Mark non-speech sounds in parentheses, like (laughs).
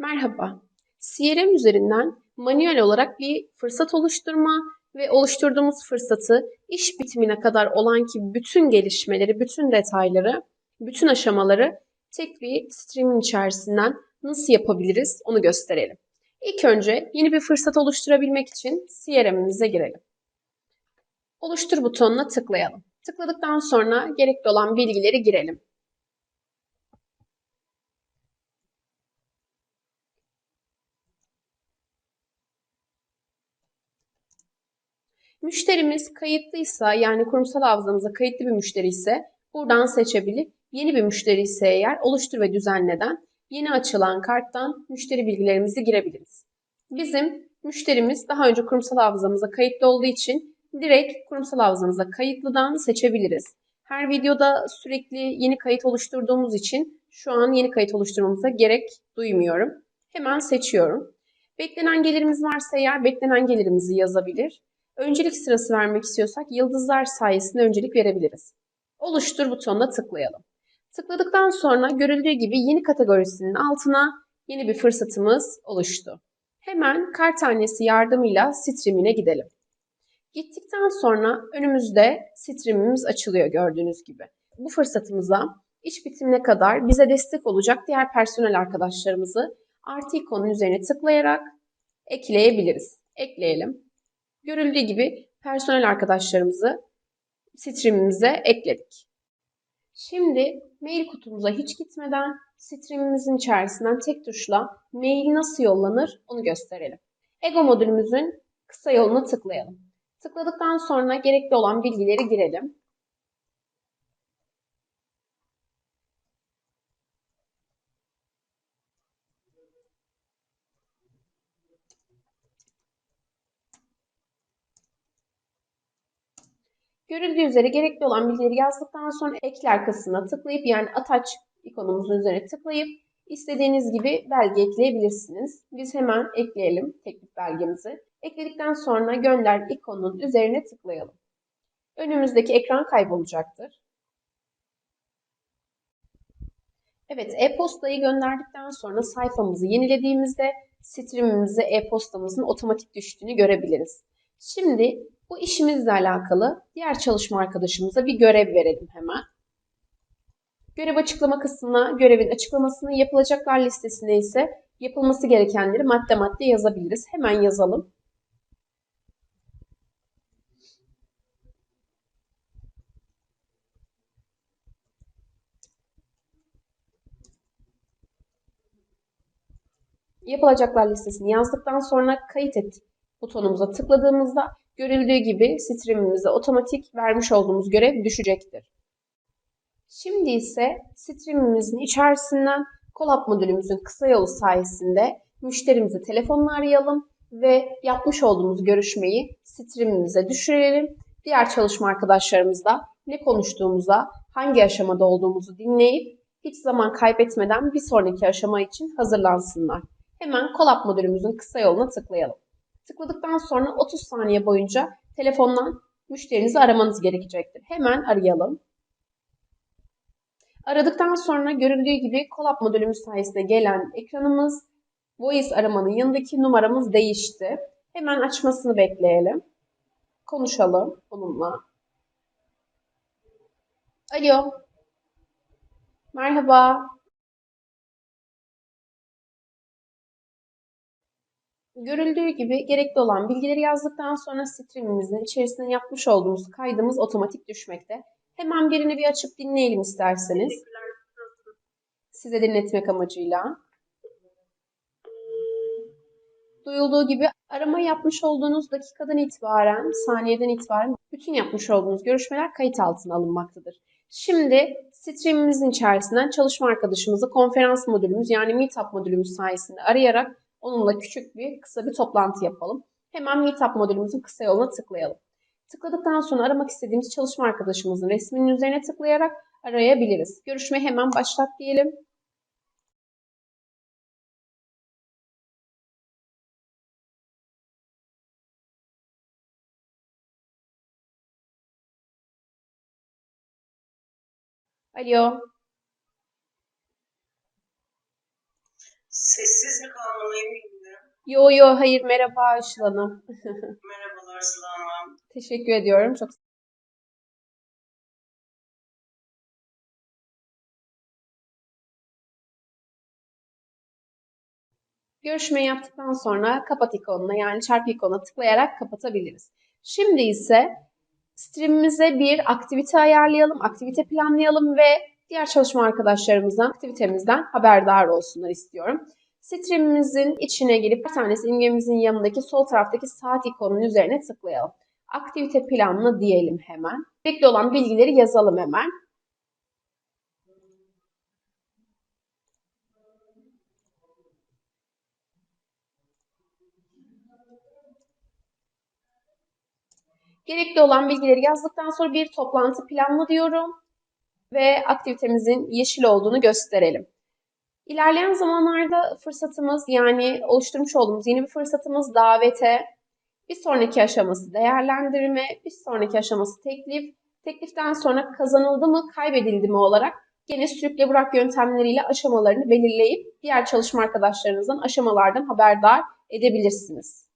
Merhaba. CRM üzerinden manuel olarak bir fırsat oluşturma ve oluşturduğumuz fırsatı iş bitimine kadar olan ki bütün gelişmeleri, bütün detayları, bütün aşamaları tek bir streamin içerisinden nasıl yapabiliriz onu gösterelim. İlk önce yeni bir fırsat oluşturabilmek için CRM'imize girelim. Oluştur butonuna tıklayalım. Tıkladıktan sonra gerekli olan bilgileri girelim. Müşterimiz kayıtlıysa yani kurumsal hafızamıza kayıtlı bir müşteri ise buradan seçebilir. Yeni bir müşteri ise eğer oluştur ve düzenleden yeni açılan karttan müşteri bilgilerimizi girebiliriz. Bizim müşterimiz daha önce kurumsal hafızamıza kayıtlı olduğu için direkt kurumsal hafızamıza kayıtlıdan seçebiliriz. Her videoda sürekli yeni kayıt oluşturduğumuz için şu an yeni kayıt oluşturmamıza gerek duymuyorum. Hemen seçiyorum. Beklenen gelirimiz varsa eğer beklenen gelirimizi yazabilir. Öncelik sırası vermek istiyorsak yıldızlar sayesinde öncelik verebiliriz. Oluştur butonuna tıklayalım. Tıkladıktan sonra görüldüğü gibi yeni kategorisinin altına yeni bir fırsatımız oluştu. Hemen kart tanesi yardımıyla streamine gidelim. Gittikten sonra önümüzde streamimiz açılıyor gördüğünüz gibi. Bu fırsatımıza iş bitimine kadar bize destek olacak diğer personel arkadaşlarımızı artı ikonun üzerine tıklayarak ekleyebiliriz. Ekleyelim. Görüldüğü gibi personel arkadaşlarımızı streamimize ekledik. Şimdi mail kutumuza hiç gitmeden streamimizin içerisinden tek tuşla mail nasıl yollanır onu gösterelim. Ego modülümüzün kısa yoluna tıklayalım. Tıkladıktan sonra gerekli olan bilgileri girelim. Görüldüğü üzere gerekli olan bilgileri yazdıktan sonra ekler kısmına tıklayıp yani ataç ikonumuzun üzerine tıklayıp istediğiniz gibi belge ekleyebilirsiniz. Biz hemen ekleyelim teklif belgemizi. Ekledikten sonra gönder ikonunun üzerine tıklayalım. Önümüzdeki ekran kaybolacaktır. Evet, e-postayı gönderdikten sonra sayfamızı yenilediğimizde streamimize e-postamızın otomatik düştüğünü görebiliriz. Şimdi bu işimizle alakalı diğer çalışma arkadaşımıza bir görev verelim hemen. Görev açıklama kısmına görevin açıklamasını, yapılacaklar listesine ise yapılması gerekenleri madde madde yazabiliriz. Hemen yazalım. Yapılacaklar listesini yazdıktan sonra kayıt et butonumuza tıkladığımızda görüldüğü gibi streamimize otomatik vermiş olduğumuz görev düşecektir. Şimdi ise streamimizin içerisinden Colab modülümüzün kısa yolu sayesinde müşterimizi telefonla arayalım ve yapmış olduğumuz görüşmeyi streamimize düşürelim. Diğer çalışma arkadaşlarımızla ne konuştuğumuza, hangi aşamada olduğumuzu dinleyip hiç zaman kaybetmeden bir sonraki aşama için hazırlansınlar. Hemen Colab modülümüzün kısa yoluna tıklayalım. Tıkladıktan sonra 30 saniye boyunca telefondan müşterinizi aramanız gerekecektir. Hemen arayalım. Aradıktan sonra görüldüğü gibi Colab modülümüz sayesinde gelen ekranımız Voice aramanın yanındaki numaramız değişti. Hemen açmasını bekleyelim. Konuşalım onunla. Alo. Merhaba. Görüldüğü gibi gerekli olan bilgileri yazdıktan sonra streamimizin içerisine yapmış olduğumuz kaydımız otomatik düşmekte. Hemen birini bir açıp dinleyelim isterseniz. Size dinletmek amacıyla. Duyulduğu gibi arama yapmış olduğunuz dakikadan itibaren, saniyeden itibaren bütün yapmış olduğunuz görüşmeler kayıt altına alınmaktadır. Şimdi streamimizin içerisinden çalışma arkadaşımızı konferans modülümüz yani Meetup modülümüz sayesinde arayarak onunla küçük bir kısa bir toplantı yapalım. Hemen Meetup modülümüzün kısa yoluna tıklayalım. Tıkladıktan sonra aramak istediğimiz çalışma arkadaşımızın resminin üzerine tıklayarak arayabiliriz. Görüşme hemen başlat diyelim. Alo. Sessiz mi kalmalıyım bilmiyorum. Yo yo hayır merhaba Işıl Hanım. (laughs) Merhabalar Sıla Hanım. Teşekkür ediyorum. Çok Görüşmeyi yaptıktan sonra kapat ikonuna yani çarpı ikonuna tıklayarak kapatabiliriz. Şimdi ise streamimize bir aktivite ayarlayalım, aktivite planlayalım ve diğer çalışma arkadaşlarımızdan aktivitemizden haberdar olsunlar istiyorum. Streamimizin içine girip bir tanesi imgemizin yanındaki sol taraftaki saat ikonunun üzerine tıklayalım. Aktivite planlı diyelim hemen. Gerekli olan bilgileri yazalım hemen. Gerekli olan bilgileri yazdıktan sonra bir toplantı planlı diyorum ve aktivitemizin yeşil olduğunu gösterelim. İlerleyen zamanlarda fırsatımız yani oluşturmuş olduğumuz yeni bir fırsatımız davete, bir sonraki aşaması değerlendirme, bir sonraki aşaması teklif, tekliften sonra kazanıldı mı, kaybedildi mi olarak gene sürükle bırak yöntemleriyle aşamalarını belirleyip diğer çalışma arkadaşlarınızdan aşamalardan haberdar edebilirsiniz.